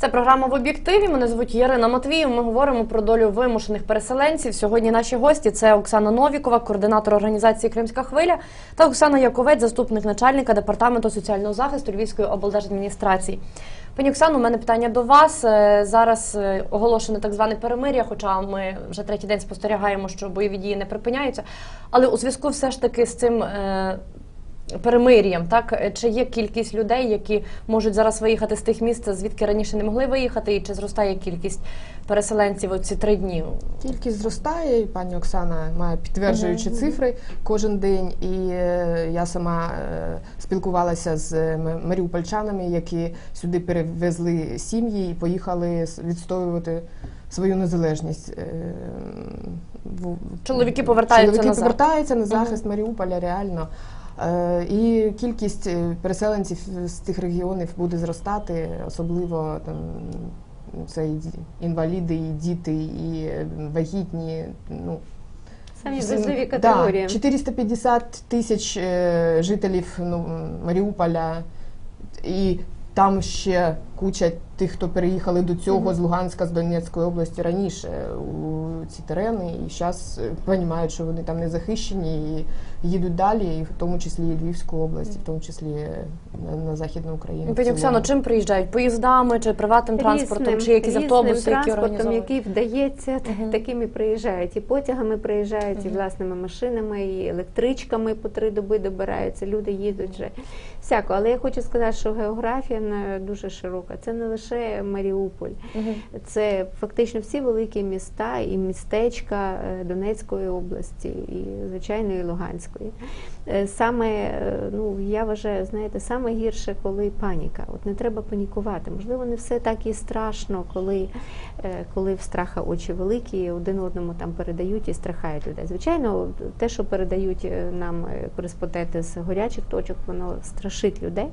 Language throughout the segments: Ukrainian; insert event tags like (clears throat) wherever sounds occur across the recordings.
Це програма в об'єктиві. Мене звуть Ярина Матвіїв. Ми говоримо про долю вимушених переселенців. Сьогодні наші гості це Оксана Новікова, координатор організації Кримська хвиля, та Оксана Яковець, заступник начальника департаменту соціального захисту Львівської облдержадміністрації. Пані Оксано, у мене питання до вас. Е, Зараз е, оголошене так зване перемир'я, хоча ми вже третій день спостерігаємо, що бойові дії не припиняються. Але у зв'язку все ж таки з цим е, перемир'ям, так Е, чи є кількість людей, які можуть зараз виїхати з тих міст, звідки раніше не могли виїхати, і чи зростає кількість переселенців у ці три дні? Кількість зростає, і пані Оксана має підтверджуючі Мгм. цифри кожен день. І е, я сама е, спілкувалася з м- маріупольчанами, які сюди перевезли сім'ї і поїхали відстоювати свою незалежність. Е, Чоловіки повертаються Чоловіки назад. повертаються на захист Маріуполя реально. Е, І кількість е, переселенців з тих регіонів буде зростати, особливо там це і інваліди, і діти, і е, вагітні. Ну, Самі вразливі категорії. Да, 450 тисяч жителів ну, Маріуполя, і там ще куча тих, хто переїхали до цього з Луганська, з Донецької області раніше у ці терени, і зараз розуміють, що вони там не захищені, і їдуть далі, і в тому числі і Львівську область, і в тому числі на, на Західну Україну. Пані. Оксано, чим приїжджають? Поїздами чи приватним транспортом, чи якісь різним автобуси, які транспортом, організовують? який вдається, Мгм. такими приїжджають. І потягами приїжджають, і власними машинами, і електричками по три доби добираються. Люди їдуть вже всяко. Але я хочу сказати, що географія на- дуже широка. Це не лише Маріуполь. Це фактично всі великі міста і містечка е, Донецької області, і звичайно і Луганської. Е, Саме е, ну я вважаю, знаєте, саме гірше, коли паніка. От не треба панікувати. Можливо, не все так і страшно, коли, коли в страха очі великі, один одному там передають і страхають людей. Звичайно, те, що передають нам кореспонденти з горячих точок, воно страшить людей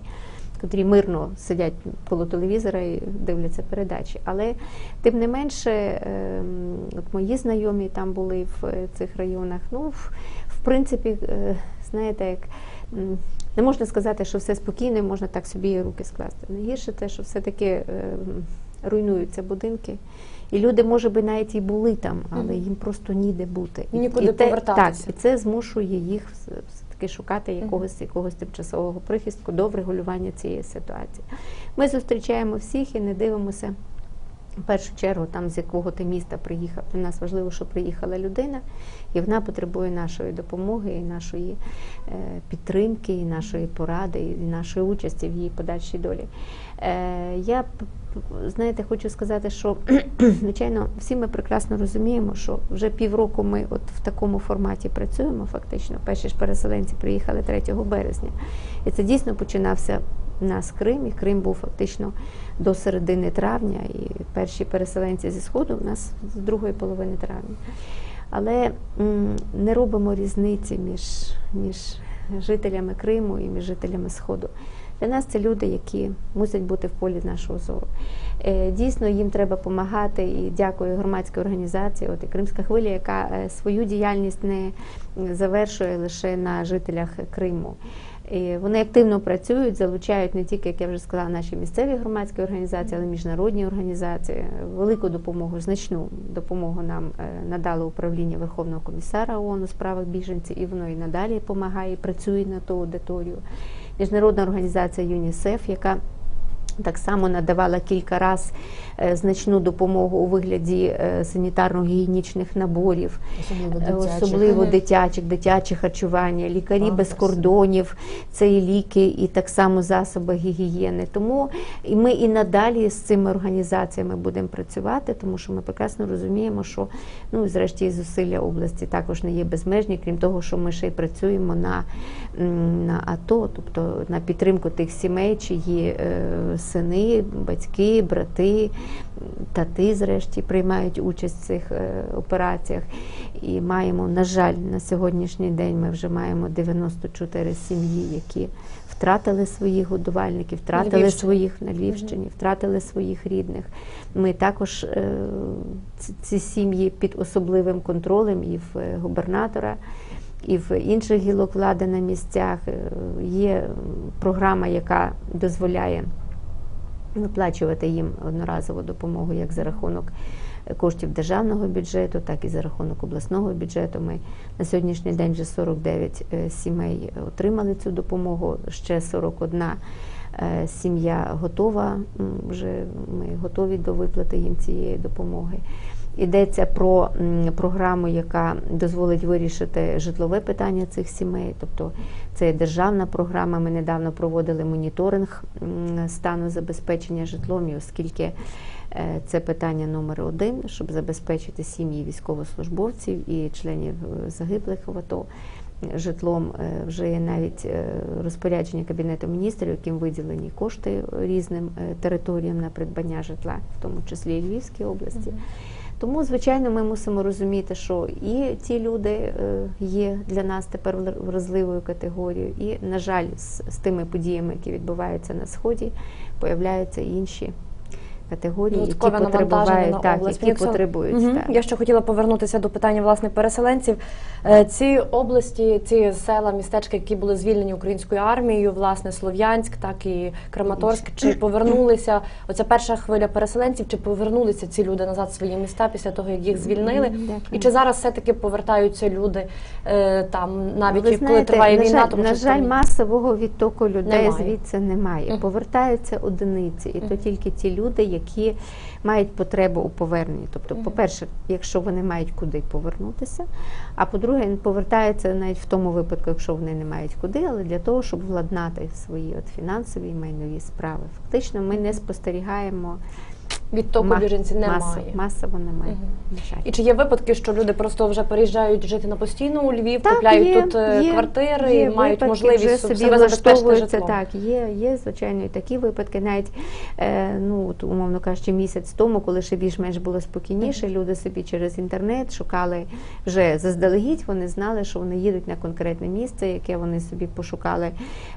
котрі мирно сидять коло телевізора і дивляться передачі. Але тим не менше, ем, от мої знайомі там були в е, цих районах. Ну, в, в принципі, е, знаєте, як. Не можна сказати, що все спокійно, можна так собі руки скласти. Найгірше те, що все-таки ем, руйнуються будинки. І люди, може би, навіть і були там, але їм просто ніде бути. І нікуди те- повертатися. Так, і це змушує їх все-таки шукати якогось, якогось тимчасового прихистку до врегулювання цієї ситуації. Ми зустрічаємо всіх і не дивимося. В першу чергу, там з якого ти міста приїхав. Для нас важливо, що приїхала людина, і вона потребує нашої допомоги, і нашої е, підтримки, і нашої поради, і нашої участі в її подальшій долі. Е, я знаєте, хочу сказати, що (clears throat) звичайно всі ми прекрасно розуміємо, що вже півроку ми от в такому форматі працюємо. Фактично, перші ж переселенці приїхали 3 березня, і це дійсно починався у нас Крим, і Крим був фактично до середини травня, і перші переселенці зі сходу у нас з другої половини травня. Але не робимо різниці між, між жителями Криму і між жителями Сходу. Для нас це люди, які мусять бути в полі нашого зору. Е, Дійсно, їм треба допомагати. І дякую громадській організації, от і Кримська хвиля, яка е, свою діяльність не завершує лише на жителях Криму. І вони активно працюють, залучають не тільки, як я вже сказала, наші місцеві громадські організації, але й міжнародні організації. Велику допомогу, значну допомогу нам е, надало управління Верховного комісара ООН у справах біженців, і воно і надалі допомагає, працює на ту аудиторію. Міжнародна організація ЮНІСЕФ, яка так само надавала кілька разів е, значну допомогу у вигляді е, санітарно-гігієнічних наборів, Особливо Е, дитячих. особливо дитячих, дитяче харчування, лікарі без Памперси. кордонів, це і ліки, і так само засоби гігієни. Тому і ми і надалі з цими організаціями будемо працювати, тому що ми прекрасно розуміємо, що ну зрешті і зусилля області також не є безмежні, крім того, що ми ще й працюємо на, на АТО, тобто на підтримку тих сімей, чиї е, сини, батьки, брати, тати, зрешті, приймають участь в цих е, операціях. І маємо, на жаль, на сьогоднішній день ми вже маємо 94 сім'ї, які втратили своїх годувальників, втратили Львівщині. своїх на Львівщині, втратили своїх рідних. Ми також е, ці, сім'ї під особливим контролем і в е, губернатора. І в інших гілок влади на місцях є програма, яка дозволяє виплачувати їм одноразову допомогу як за рахунок коштів державного бюджету, так і за рахунок обласного бюджету. Ми на сьогоднішній день вже 49 е, сімей отримали цю допомогу. Ще 41 е, сім'я готова. Вже ми готові до виплати їм цієї допомоги. Йдеться про програму, яка дозволить вирішити житлове питання цих сімей. Тобто це державна програма. Ми недавно проводили моніторинг стану забезпечення житлом, і оскільки е, це питання номер один, щоб забезпечити сім'ї військовослужбовців і членів е, загиблих в АТО. Житлом Е, вже є навіть розпорядження Кабінету міністрів, яким виділені кошти різним територіям на придбання житла, в тому числі і Львівській області. Тому, звичайно, ми мусимо розуміти, що і ці люди е, є для нас тепер вразливою категорією, і, на жаль, з, з тими подіями, які відбуваються на сході, появляються інші категорії, які потребують, так, які Оксано, потребують. мгм. Так. Я ще хотіла повернутися до питання власне переселенців. Е, Ці області, ці села, містечка, які були звільнені українською армією, власне, Слов'янськ, так і Краматорськ, чи (coughs) повернулися оця перша хвиля переселенців, чи повернулися ці люди назад в свої міста після того, як їх звільнили? Дякую. І чи зараз все-таки повертаються люди е, там, навіть Ви коли триває на війна, жаль, тому на жаль, там- масового відтоку людей Немає. звідси немає. Повертаються одиниці, і то тільки ті люди, які мають потребу у поверненні. Тобто, по-перше, якщо вони мають куди повернутися, а по-друге, повертаються навіть в тому випадку, якщо вони не мають куди, але для того, щоб владнати свої от фінансові і майнові справи. Фактично, ми не спостерігаємо відтоку ма- біженців немає. масово, масово немає. Мгм. на жаль. І чи є випадки, що люди просто вже переїжджають жити на постійно у Львів, Так, купляють є, тут е, є, квартири є і мають випадки, можливість вже собі забезпечити влаштовуються. Так, є, є звичайно і такі випадки. Навіть е, ну от, умовно кажучи, місяць тому, коли ще більш-менш було спокійніше, люди собі через інтернет шукали вже заздалегідь. Вони знали, що вони їдуть на конкретне місце, яке вони собі пошукали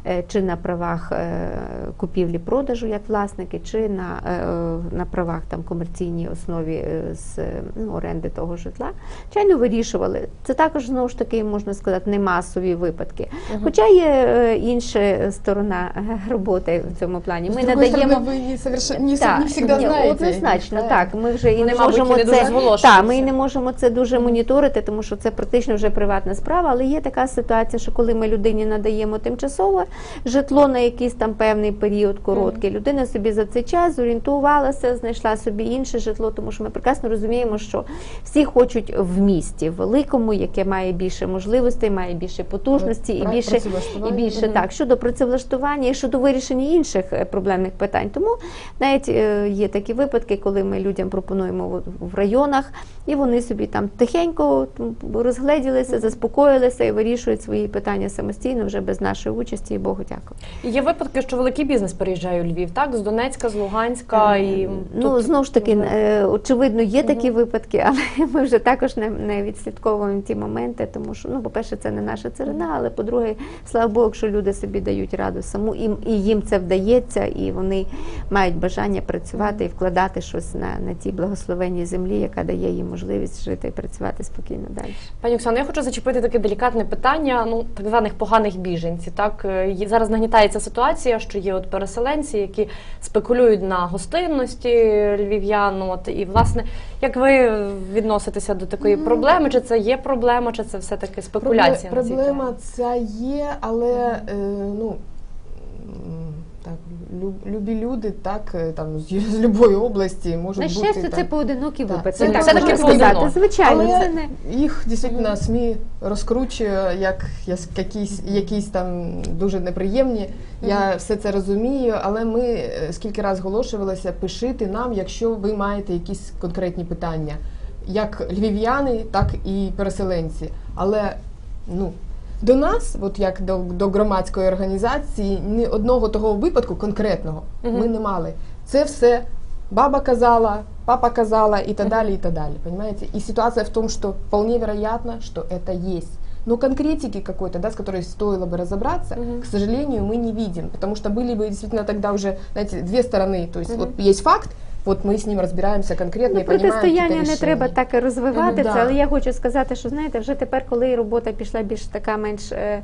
е, чи на правах е, купівлі-продажу як власники, чи на, е, е, на правах там комерційній основі е, з ну, оренди того житла. Звичайно, вирішували. Це також знову ж таки можна сказати не масові випадки. Мгм. Хоча є е, інша сторона е, роботи в цьому плані. Ми надаємо стороны, вы не, совершенно, не, Так, не всегда ні. Однозначно, так. Ми вже і не можемо це так, ми і не можемо це дуже моніторити, тому що це практично вже приватна справа. Але є така ситуація, що коли ми людині надаємо тимчасове житло на якийсь там певний період короткий, людина собі за цей час зорієнтувалася, знайшла собі інше житло, тому що ми прекрасно розуміємо, що всі хочуть в місті великому, яке має більше можливостей, має більше потужності і більше і більше так щодо працевлаштування і щодо вирішення інших е, проблемних питань. Тому навіть е, є такі випадки, коли ми людям пропонуємо в- в районах, і вони собі там тихенько розгледілися, заспокоїлися і вирішують свої питання самостійно вже без нашої участі. І Богу дякую. Є випадки, що великий бізнес переїжджає у Львів, так? З Донецька, з Луганська і Ну тут, знову ж таки, е, очевидно, є такі випадки, (laughs) але ми вже також не, не відслідковуємо ті моменти, тому що ну, по-перше, це не наша царина, але по-друге, слава Богу, якщо люди собі дають раду саму, і, і їм це вдається, і вони мають бажання працювати і вкладати щось на, на тій благословенній землі, яка дає їм можливість жити і працювати спокійно далі. Пані Оксано, я хочу зачепити таке делікатне питання, ну так званих поганих біженців. Так Е, зараз нагнітається ситуація, що є от переселенці, які спекулюють на гостинності львів'ян. ну, От і власне, як ви відноситеся до такої проблеми? Чи це є проблема, чи це все таки спекуляція? Проблема ця є, але е, ну. Любі люди, так, е, там, з, з любої області можуть На бути. це там, поодинокі Так, випадки. це так все-таки сказати. Звичайно, Але це не їх дійсно СМІ розкручує як якісь, якісь там дуже неприємні. Я все це розумію, але ми е, скільки раз оголошувалися, пишите нам, якщо ви маєте якісь конкретні питання, як львів'яни, так і переселенці. Але ну. До нас, от як до, до громадської організації, ні одного того випадку конкретного Мгм. ми не мали. Це все баба казала, папа казала и так далее, и так далее, понимаете? И ситуация в том, что вполне вероятно, что это есть. Но конкретики какой-то, да, с которой стоило бы разобраться, Мгм. к сожалению, мы не видим, потому что были бы действительно тогда уже, знаете, две стороны. То есть Мгм. вот есть факт, вот мы с ним разбираемся конкретно Ну, понимаем протистояння не треба так і розвивати це, да. але я хочу сказати, що знаєте, вже тепер, коли робота пішла більш така менш е,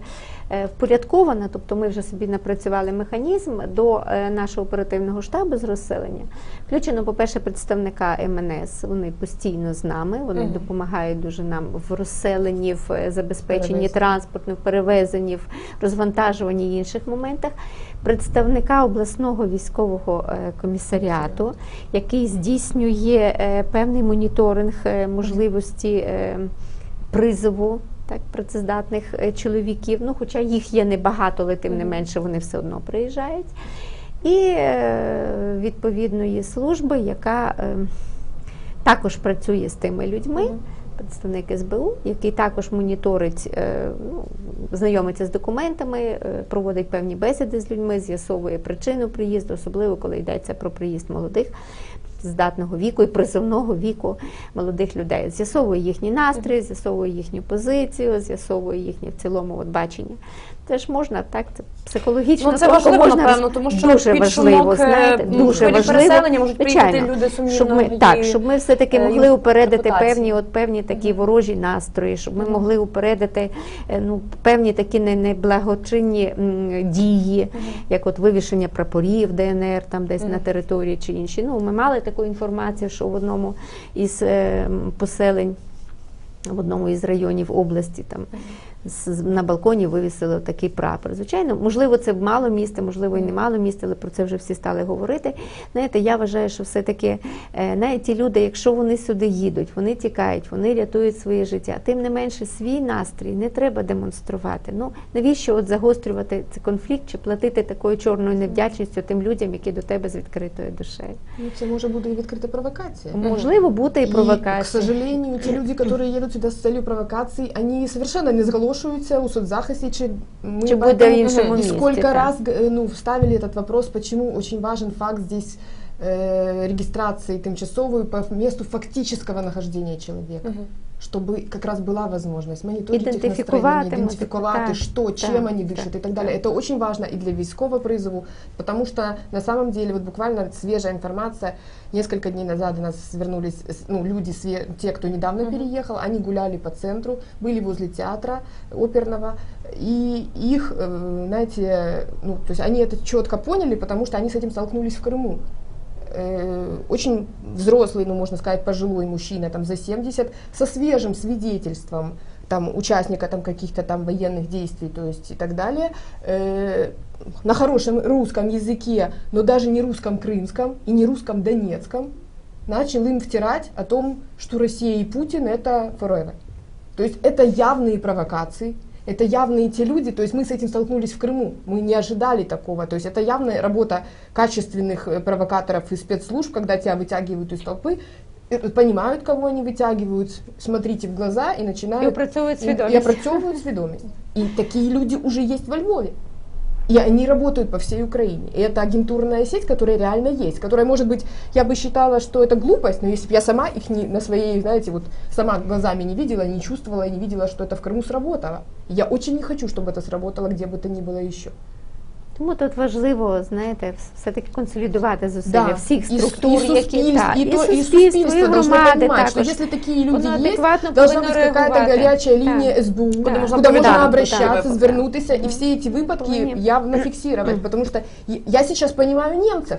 е, впорядкована, тобто ми вже собі напрацювали механізм до е, нашого оперативного штабу з розселення. Включено, по-перше, представника МНС. Вони постійно з нами, вони Мгм. допомагають дуже нам в розселенні, в е, забезпеченні в перевезенні, в розвантажуванні і інших моментах. Представника обласного військового е, комісаріату, який здійснює е, певний моніторинг е, можливості призову так, працездатних чоловіків. Ну, хоча їх є небагато, але тим не менше вони все одно приїжджають. І відповідної служби, яка також працює з тими людьми. Представник СБУ, який також моніторить, е, ну, знайомиться з документами, е, проводить певні бесіди з людьми, з'ясовує причину приїзду, особливо коли йдеться про приїзд молодих здатного віку і призовного віку молодих людей. З'ясовує їхні настрій, з'ясовує їхню позицію, з'ясовує їхнє в цілому от бачення. Це ж можна так, це психологічно Ну, це важливо, можна напевно, тому що дуже під важливо, шумок, е, знаєте, ну, дуже важливо. можуть Звичайно, люди щоб ми сумнівної так, щоб ми все таки е, могли упередити певні, от певні такі ворожі настрої, щоб ми могли упередити е, ну певні такі не- неблагочинні дії, як от вивішення прапорів ДНР там десь на території чи інші. Ну ми мали таку інформацію, що в одному із е, поселень. В одному із районів області там на балконі вивісили такий прапор. Звичайно, можливо, це мало місця, можливо, і не мало місця, але про це вже всі стали говорити. Знаєте, я вважаю, що все-таки е, навіть ті люди, якщо вони сюди їдуть, вони тікають, вони рятують своє життя. Тим не менше, свій настрій не треба демонструвати. Ну навіщо от загострювати цей конфлікт чи платити такою чорною невдячністю тим людям, які до тебе з відкритою душею? Ну, це може бути і відкрита провокація. Можливо, бути і к провокація. сожалению, те люди, которые едут сюда с целью провокации, они совершенно не зголошуються у соцзахисті, чи ми Чи буде в поэтому іншому и місті, сколько так. раз г- ну, вставили этот вопрос, почему очень важен факт здесь э, регистрации тимчасовой по месту фактического нахождения человека. Мгм. чтобы как раз была возможность мониторить их Ідентифікувати, настроєння, ідентифікувати, так, что, так, чем они так, дышат и так далее. так. Это очень важно и для військового призыву, потому что на самом деле вот буквально свежая информация. Несколько дней назад у нас вернулись с- ну, люди, све- те, кто недавно Мгм. переехал, они гуляли по центру, были возле театра оперного, и их, э, знаете, ну, то есть они это четко поняли, потому что они с этим столкнулись в Крыму э, очень взрослый, ну можно сказать, пожилой мужчина, там за 70, со свежим свидетельством там участника там каких-то там военных действий, то есть и так далее, э, на хорошем русском языке, но даже не русском крымском и не русском донецком, начал им втирать о том, что Россия и Путин это forever. То есть это явные провокации, это явные те люди, то есть мы с этим столкнулись в Крыму, мы не ожидали такого, то есть это явная работа качественных э, провокаторов и спецслужб, когда тебя вытягивают из толпы, э, понимают, кого они вытягивают, смотрите в глаза и І начинают опрацьовують и, и свідомість. опрацовывают сведомость. И такие люди уже есть во Львове. И они работают по всей Украине. И это агентурная сеть, которая реально есть. Которая, может быть, я бы считала, что это глупость, но если бы я сама их не, на своей, знаете, вот сама глазами не видела, не чувствовала, не видела, что это в Крыму сработало. Я очень не хочу, чтобы это сработало где бы то ни было еще. Тому тут важливо, знаєте, все-таки консолідувати зусилля Да, всіх и с- структур, и які суспільств- так, и то- и суспільство, і суспільство должно громади понимать, что також. если такие люди Воно есть, адекватно должна повинно быть какая-то реагувати. горячая Так. линия СБУ, Да. куда можна можно повідомити, обращаться, так. звернутися, и Мгм. все эти выпадки Повинні. явно фиксировать, потому что я- я сейчас понимаю немцев,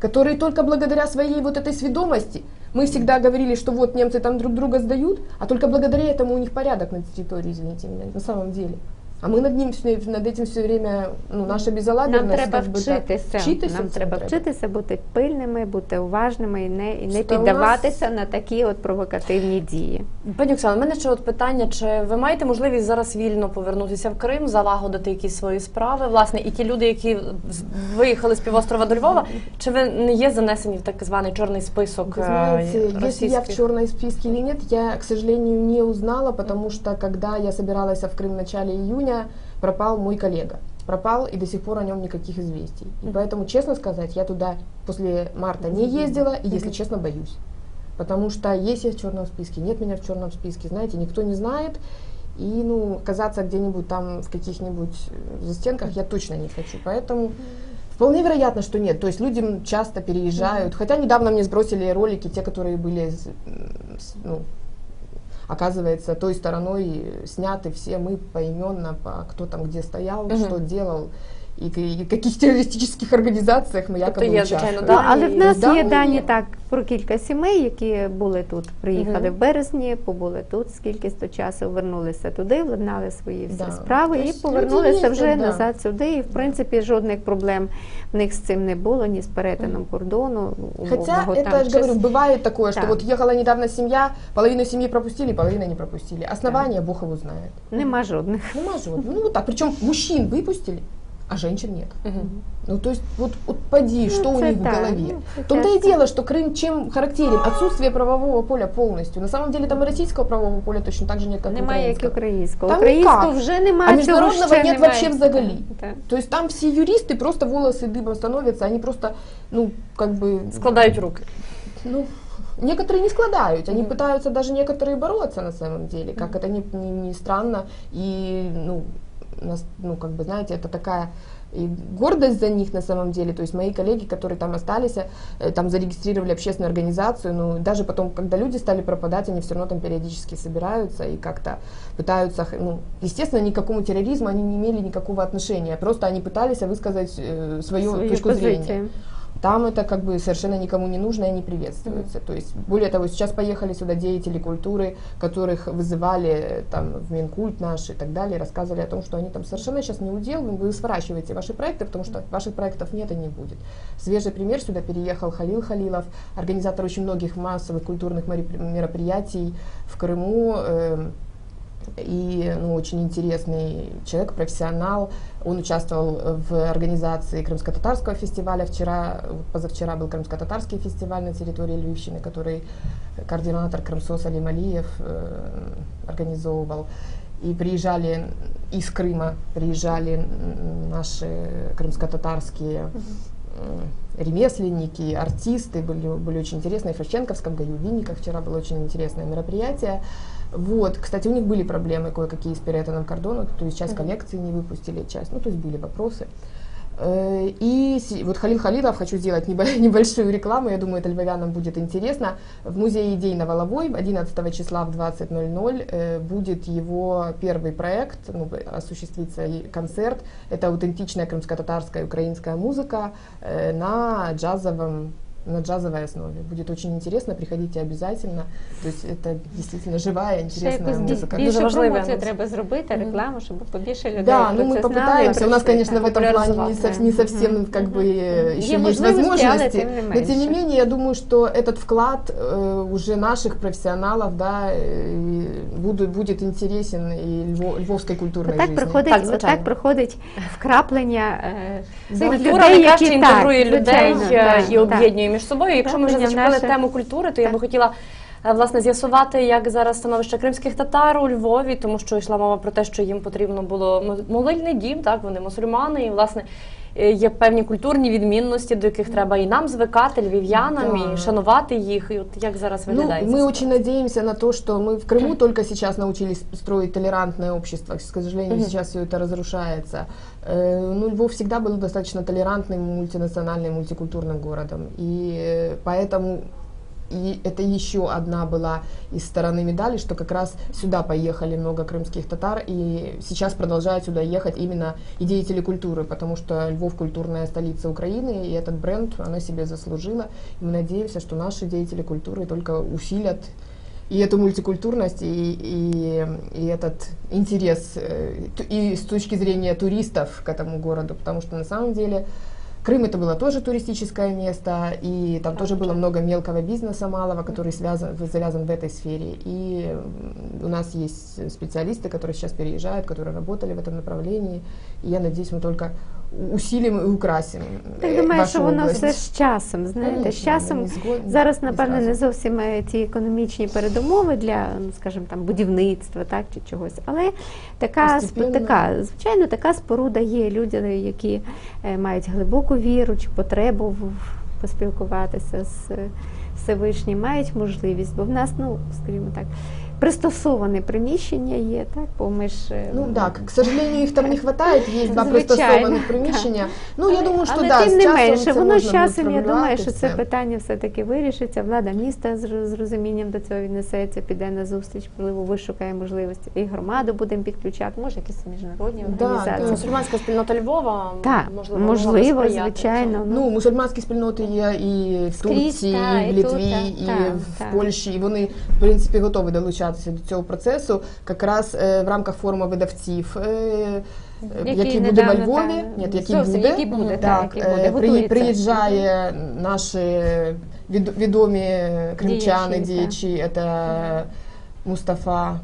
которые только благодаря своей вот этой сведомости, мы всегда говорили, что вот немцы там друг друга сдают, а только благодаря этому у них порядок на территории, извините меня, на самом деле. А мы над ним всё- над этим все время, ну, наша безалаберность. Нам треба как бы, так, вчитися. вчитися Нам цьому треба вчитися, бути пильними, бути уважними і не, і не Що у нас- піддаватися на такі от провокативні дії. Пані Оксано, у мене ще от питання: чи ви маєте можливість зараз вільно повернутися в Крим, залагодити якісь свої справи? Власне, і ті люди, які з- виїхали з півострова до Львова, чи ви не є занесені в так званий чорний список Вы е, знаете, если я в російських? черной списке или нет, я, к сожалению, не узнала, потому что когда я собиралась в Крым в начале июня, пропал мой коллега. Пропал, и до сих пор о нем никаких известий. И поэтому, честно сказать, я туда после марта не ездила, и, если честно, боюсь. Потому что есть я в черном списке, нет меня в черном списке, знаете, никто не знает. И, ну, оказаться где-нибудь там в каких-нибудь э, застенках я точно не хочу. Поэтому Вполне вероятно, что нет. То есть люди м, часто переезжают. Хотя недавно мне сбросили ролики, те, которые были ну, оказывается, той стороной сняты все мы поименно, по кто там где стоял, Мгм. что делал, и, к- и в каких террористических организациях мы якобы є, звичайно, участвуем. Ну, Да, але і- в нас да, є ну, дані є. так про кілька сімей, які були тут, приїхали Мгм. в березні, побули тут скільки часу, вернулися туди, владнали свої всі Да. справи і Тобто повернулися люди вже їздять, да. назад сюди. І в принципі жодних проблем в них з цим не було, ні з перетином кордону. Хотя умовного это, там, я же чи з- говорю, бывает такое, что Так. вот ехала недавно семья, половину семьи пропустили, половину не пропустили. Основания Бог его знает. Нема жодних. Ну, может, ну вот так. Причем мужчин выпустили, а женщин нет. Мгм. Ну, то есть, вот, вот поди, что у це них в так, голове. ну, це В том-то и часто. дело, что Крым чем характерен? Отсутствие правового поля полностью. На самом деле там и российского правового поля точно так же нет, как и Немає як і украинского. українського. Там Українського никак. вже немає. А международного цього ще нет немає. вообще взагалі. Так. То есть там все юристы просто волосы дыбом становятся, они просто, ну, как бы... Складають руки. Ну, некоторые не складают, они Мгм. пытаются даже некоторые бороться на самом деле, как это не, не, не странно. И, ну, нас, ну, как бы, знаете, это такая и гордость за них на самом деле. То есть мои коллеги, которые там остались, э, там зарегистрировали общественную организацию, ну, даже потом, когда люди стали пропадать, они все равно там периодически собираются и как-то пытаются, ну, естественно, ни к какому терроризму они не имели никакого отношения, просто они пытались высказать э, свою Свою точку позицію. зрения. Там это как бы совершенно никому не нужно и не приветствуется. То есть, более того, сейчас поехали сюда деятели культуры, которых вызывали э, там в Минкульт наш и так далее, рассказывали о том, что они там совершенно сейчас не удел, вы сворачиваете ваши проекты, потому что ваших проектов нет и не будет. Свежий пример, сюда переехал Халил Халилов, организатор очень многих массовых культурных мероприятий в Крыму, эм, и ну, очень интересный человек, профессионал. Он участвовал в организации Крымско-Татарского фестиваля. Вчера, позавчера был Крымско-Татарский фестиваль на территории Львивщины, который координатор Крымсос Алим Алиев э, организовывал. И приезжали из Крыма, приезжали наши крымско-татарские м, ремесленники, артисты, были, были очень интересные. В Шевченковском гаю, Винниках вчера было очень интересное мероприятие. Вот, кстати, у них были проблемы кое-какие с перетином кордона, то есть часть коллекции не выпустили, часть, ну, то есть были вопросы. Э, И вот Халил Халилов, хочу сделать небо- (laughs) небольшую рекламу, я думаю, это львовянам будет интересно. В музее идей на Воловой 11 числа в 20.00 э, будет его первый проект, ну, осуществится концерт. Это аутентичная крымско-татарская и украинская музыка э, на джазовом на джазовой основе. Будет очень интересно, приходите обязательно. То есть это действительно живая, Ще интересная якусь бі- музыка. Дуже більше важливий промоцію анонс. треба зробити, Мгм. рекламу, щоб побільше людей Да, про ну мы це знали. і попытаемся. У нас, прийшли. конечно, в этом плане не, популяризовать, сов- да. не совсем Мгм. как бы Мгм. э, еще Є есть можливості, але возможности. тим не Но тем не менше. менее, я думаю, что этот вклад э, уже наших профессионалов, да, э, будет, будет интересен и льво- львовской культурной Отак жизни. проходить, Так, звичайно. отак проходить вкраплення е, цих Культура людей, найкраще які інтегрує так, людей звичайно, е, так, і об'єднує між собою. Якщо ми вже зачепили тему культури, то я би хотіла е, власне з'ясувати, як зараз становище кримських татар у Львові, тому що йшла мова про те, що їм потрібно було молильний дім, так вони мусульмани, і власне. е, Є певні культурні відмінності, до яких треба і нам звикати, львів'янам, Да. і шанувати їх. І от як зараз Ну, виглядає? ця мы ситуація? очень надеемся на то, что мы в Крыму только сейчас научились строить толерантное общество. К сожалению, Мгм. сейчас все это разрушается. Э, Ну, Львов всегда был достаточно толерантным, мультинациональным, мультикультурным городом. И э, поэтому и это еще одна была из стороны медали, что как раз сюда поехали много крымских татар, и сейчас продолжают сюда ехать именно и деятели культуры, потому что Львов культурная столица Украины, и этот бренд она себе заслужила. И мы надеемся, что наши деятели культуры только усилят и эту мультикультурность, и, и, и этот интерес, э, и с точки зрения туристов к этому городу, потому что на самом деле Крым это было тоже туристическое место, и там тоже было много мелкого бизнеса малого, который связан, завязан в этой сфере. И у нас есть специалисты, которые сейчас переезжают, которые работали в этом направлении. И я надеюсь, мы только у- усилим и украсим Я э, думаю, що воно область. все з часом. Знаєте, з часом зараз, не напевне, не зовсім е, ті економічні передумови для, ну, скажімо, там будівництва, так чи чогось. Але така Постепенно. така, звичайно, така споруда є. Люди, які е, мають глибоку віру чи потребу поспілкуватися з е, Всевишнім, мають можливість, бо в нас, ну скажімо так. Пристосоване приміщення є, так? Бо ми ж е, Ну да, к сожалению, их там не (laughs) хватает, есть два Звичайно, пристосованных приміщення. Ну, я думаю, що Але да, тим не менше, воно з часом, я думаю, що це питання все-таки вирішиться. Влада міста з роз- розумінням до цього віднесеться, піде на зустріч, можливо, вишукає можливості. І громаду будемо підключати, може якісь міжнародні організації. да. Мусульманська спільнота Львова Так, можливо, можливо, звичайно. Ну, мусульманські спільноти є і в Турції, і в Літві, і в. Польщі. І вони, в принципі, готові долучатися до цього процесу. Якраз е, в рамках форуму видавців. е, Який Який буде во Львові, ні, який буде, який буде, так, та, який буде, е, при- приїжджає наші від- відомі кримчани, Діячі, діячі, це Мустафа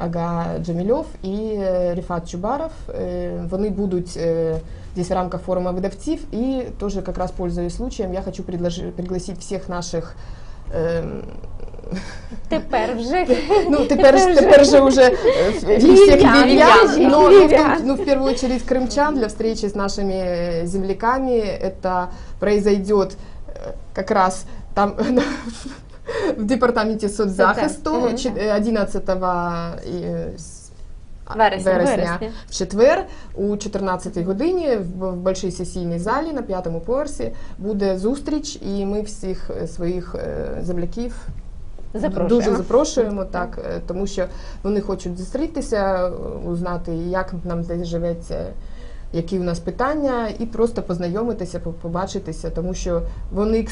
Ага Джамільов і Ріфат Чубаров. Вони будуть здесь в рамках форума видавців. І теж якраз пользуясь случаем, я хочу пригласить всіх наших ем, Тепер вже ну, тепер, ж- тепер же уже э, не всех Львів'ян, львів'ян, львів'ян, но, но, в львів'ян. том- но в первую очередь крымчан для встречи с нашими э, земляками. Это произойдет э, как раз там (laughs) в департаменте соцзахисту Мгм. чи- э, 11 и с- Вересня. вересня Вересня. в четвер у 14 годині в в большій сесійній залі на п'ятому поверсі буде зустріч, і ми всіх е, своїх е, земляків Запрошуємо. Дуже запрошуємо, так, е, тому що вони хочуть зустрітися, е, узнати, як нам здесь живеться, які у нас питання, і просто познайомитися, побачитися, тому що вони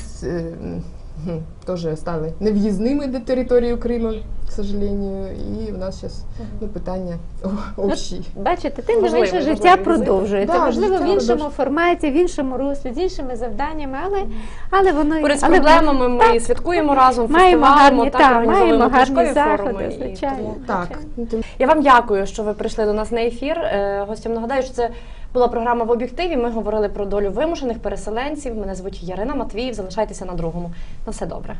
кс- е, теж стали нев'їзними до території Криму, к сожалению, і у нас зараз ну, питання о- общі. Бачите, тим не Можливо, менше можливо, життя візит. продовжується. Да, Можливо, в життя іншому форматі, в іншому руслі, з іншими завданнями, але, але воно Поряд з але проблемами ми святкуємо разом, маємо фестивалимо, гарні, так, та, організовуємо маємо гарні книжкові заходи, форуми, і звичайно. тому- Так, звичайно. ну, тим- Я вам дякую, що ви прийшли до нас на ефір. Е, Гостям нагадаю, що це була програма в об'єктиві. Ми говорили про долю вимушених переселенців. Мене звуть Ярина Матвіїв. Залишайтеся на другому. На все добре.